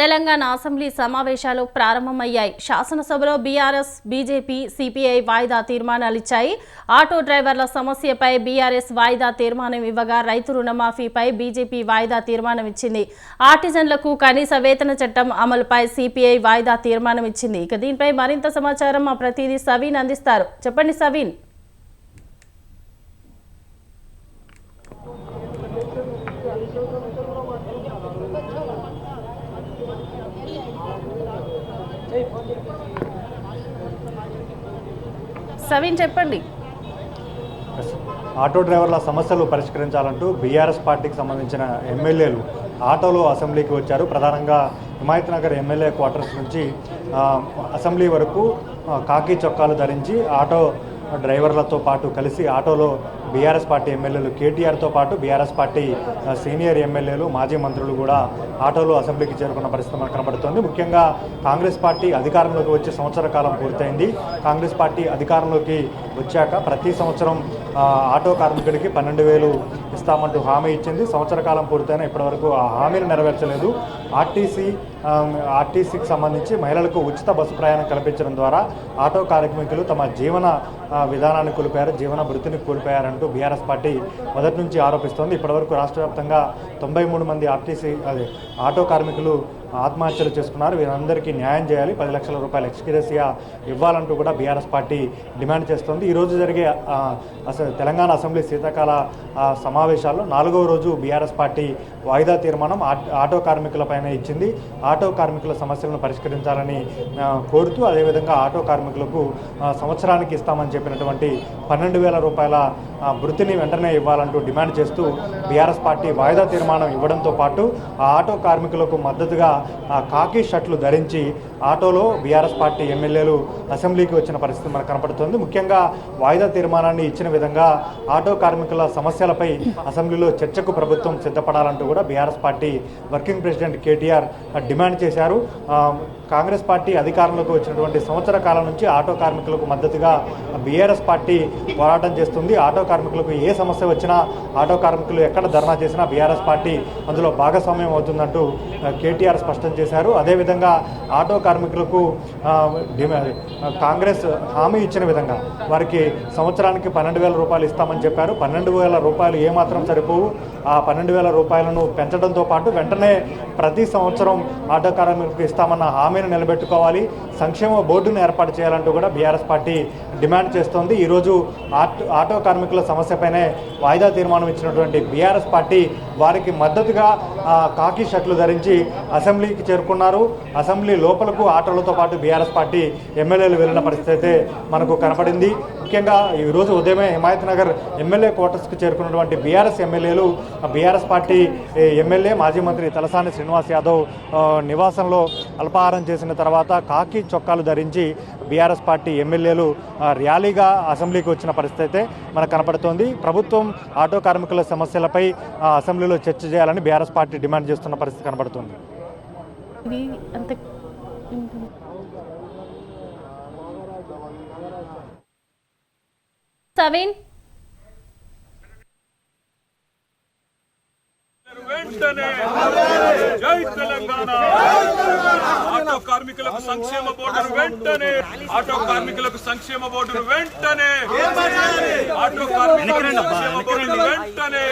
Telangana assembly సమావేశాలు ప్రారంభమయ్యాయి. శాసనసభలో బీఆర్ఎస్ బీజేపీ సిపిఐ వాయిదా తీర్మానాలిచ్చాయి. ఆటో డ్రైవర్ల సమస్యపై బీఆర్ఎస్ వాయిదా తీర్మానం ఇవ్వగా రైతు రుణమాఫీపై బీజేపీ వాయిదా తీర్మానం ఇచ్చింది ఆర్టిజన్లకు కనీస వేతన చట్టం అమలుపై సిపిఐ వాయిదా తీర్మానం ఇచ్చింది ఇక దీనిపై మరింత సమాచారం మా ప్రతినిధి సవీన్ అందిస్తారు. చెప్పండి సవీన్. సవీన్ చెప్పండి. ఆటో డ్రైవర్ల సమస్యలు పరిష్కరించాలంటూ బీఆర్ఎస్ పార్టీకి సంబంధించిన ఎమ్మెల్యేలు ఆటోలో అసెంబ్లీకి వచ్చారు. ప్రధానంగా హిమాయత్ నగర్ ఎమ్మెల్యే క్వార్టర్స్ నుంచి అసెంబ్లీ వరకు కాకి చొక్కాలు ధరించి ఆటో డ్రైవర్లతో పాటు కలిసి ఆటోలో బీఆర్ఎస్ పార్టీ ఎమ్మెల్యేలు కేటీఆర్తో పాటు బీఆర్ఎస్ పార్టీ సీనియర్ ఎమ్మెల్యేలు మాజీ మంత్రులు కూడా ఆటోలో అసెంబ్లీకి చేరుకున్న పరిస్థితి మనకు కనబడుతోంది. ముఖ్యంగా కాంగ్రెస్ పార్టీ అధికారంలోకి వచ్చి సంవత్సర కాలం పూర్తయింది. కాంగ్రెస్ పార్టీ అధికారంలోకి వచ్చాక ప్రతి సంవత్సరం ఆటో కార్మికుడికి పన్నెండు వేలు ఇస్తామంటూ హామీ ఇచ్చింది. సంవత్సర కాలం పూర్తయినా ఇప్పటివరకు ఆ హామీని నెరవేర్చలేదు. ఆర్టీసీ ఆర్టీసీకి సంబంధించి మహిళలకు ఉచిత బస్సు ప్రయాణం కల్పించడం ద్వారా ఆటో కార్మికులు తమ జీవన విధానాన్ని కోల్పోయారు. జీవన వృత్తిని కోల్పోయారంటూ బీఆర్ఎస్ పార్టీ మొదటి నుంచి ఆరోపిస్తోంది. ఇప్పటివరకు రాష్ట్ర వ్యాప్తంగా తొంభై మూడు మంది ఆర్టీసీ అదే ఆటో కార్మికులు ఆత్మహత్యలు చేసుకున్నారు. వీరందరికీ న్యాయం చేయాలి. పది లక్షల రూపాయలు ఎక్స్గ్రేసియా ఇవ్వాలంటూ కూడా బీఆర్ఎస్ పార్టీ డిమాండ్ చేస్తోంది. ఈరోజు జరిగే అసలు తెలంగాణ అసెంబ్లీ శీతాకాల సమావేశాల్లో నాలుగవ రోజు బీఆర్ఎస్ పార్టీ వాయిదా తీర్మానం ఆటో కార్మికులపైన ఇచ్చింది. ఆటో కార్మికుల సమస్యలను పరిష్కరించాలని కోరుతూ అదేవిధంగా ఆటో కార్మికులకు సంవత్సరానికి ఇస్తామని చెప్పినటువంటి పన్నెండు వేల రూపాయల వృత్తిని వెంటనే ఇవ్వాలంటూ డిమాండ్ చేస్తూ బీఆర్ఎస్ పార్టీ వాయిదా తీర్మానం ఇవ్వడంతో పాటు ఆ ఆటో కార్మికులకు మద్దతుగా కాకి షర్ట్లు ధరించి ఆటోలో బీఆర్ఎస్ పార్టీ ఎమ్మెల్యేలు అసెంబ్లీకి వచ్చిన పరిస్థితి మనకు కనపడుతుంది. ముఖ్యంగా వాయిదా తీర్మానాన్ని ఇచ్చిన విధంగా ఆటో కార్మికుల సమస్యలపై అసెంబ్లీలో చర్చకు ప్రభుత్వం సిద్ధపడాలంటూ కూడా BRS party working president KTR demand చేశారు. కాంగ్రెస్ పార్టీ అధికారంలోకి వచ్చినటువంటి సంవత్సర కాలం నుంచి ఆటో కార్మికులకు మద్దతుగా బీఆర్ఎస్ పార్టీ పోరాటం చేస్తుంది. ఆటో కార్మికులకు ఏ సమస్య వచ్చినా ఆటో కార్మికులు ఎక్కడ ధర్నా చేసినా బీఆర్ఎస్ పార్టీ అందులో భాగస్వామ్యం అవుతుందంటూ కేటీఆర్ స్పష్టం చేశారు. అదేవిధంగా ఆటో కార్మికులకు డిమా- కాంగ్రెస్ హామీ ఇచ్చిన విధంగా వారికి సంవత్సరానికి పన్నెండు వేల రూపాయలు ఇస్తామని చెప్పారు. పన్నెండు వేల రూపాయలు ఏమాత్రం సరిపోవు. ఆ పన్నెండు వేల రూపాయలను పెంచడంతో పాటు వెంటనే ప్రతి సంవత్సరం ఆటో కార్మికులకు ఇస్తామన్న హామీని నిలబెట్టుకోవాలి. సంక్షేమ బోర్డును ఏర్పాటు చేయాలంటూ కూడా బీఆర్ఎస్ పార్టీ డిమాండ్ చేస్తోంది. ఈరోజు ఆటో కార్మికుల సమస్యపైనే వాయిదా తీర్మానం ఇచ్చినటువంటి బీఆర్ఎస్ పార్టీ వారికి మద్దతుగా కాకి షర్ట్లు ధరించి అసెంబ్లీకి చేరుకున్నారు. అసెంబ్లీ లోపలకు ఆటోలతో పాటు బీఆర్ఎస్ పార్టీ ఎమ్మెల్యేలు వెళ్ళిన పరిస్థితి అయితే మనకు కనపడింది. ముఖ్యంగా ఈరోజు ఉదయమే హిమాయత్ నగర్ ఎమ్మెల్యే క్వార్టర్స్కి చేరుకున్నటువంటి బీఆర్ఎస్ ఎమ్మెల్యేలు బీఆర్ఎస్ పార్టీ ఎమ్మెల్యే మాజీ మంత్రి తలసాని శ్రీనివాస్ యాదవ్ నివాసంలో అల్పాహారం చేసిన తర్వాత కాకి చొక్కాలు ధరించి బీఆర్ఎస్ పార్టీ ఎమ్మెల్యేలు ర్యాలీగా అసెంబ్లీకి వచ్చిన పరిస్థితి అయితే మనకు కనపడుతోంది. ప్రభుత్వం ఆటో కార్మికుల సమస్యలపై అసెంబ్లీలో చర్చ చేయాలని బీఆర్ఎస్ పార్టీ డిమాండ్ చేస్తున్న పరిస్థితి కనబడుతుంది. సవీన్? వెంటనే జై తెలంగాణ. ఆటో కార్మికులకు సంక్షేమ బోర్డును వెంటనే ఆటో కార్మికులకు సంక్షేమ బోర్డును వెంటనే ఆటో కార్మికులకు సంక్షేమ బోర్డును వెంటనే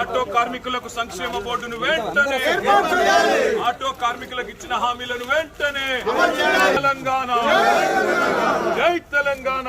ఆటో కార్మికులకు సంక్షేమ బోర్డును వెంటనే ఆటో కార్మికులకు ఇచ్చిన హామీలను వెంటనే తెలంగాణ. జై తెలంగాణ.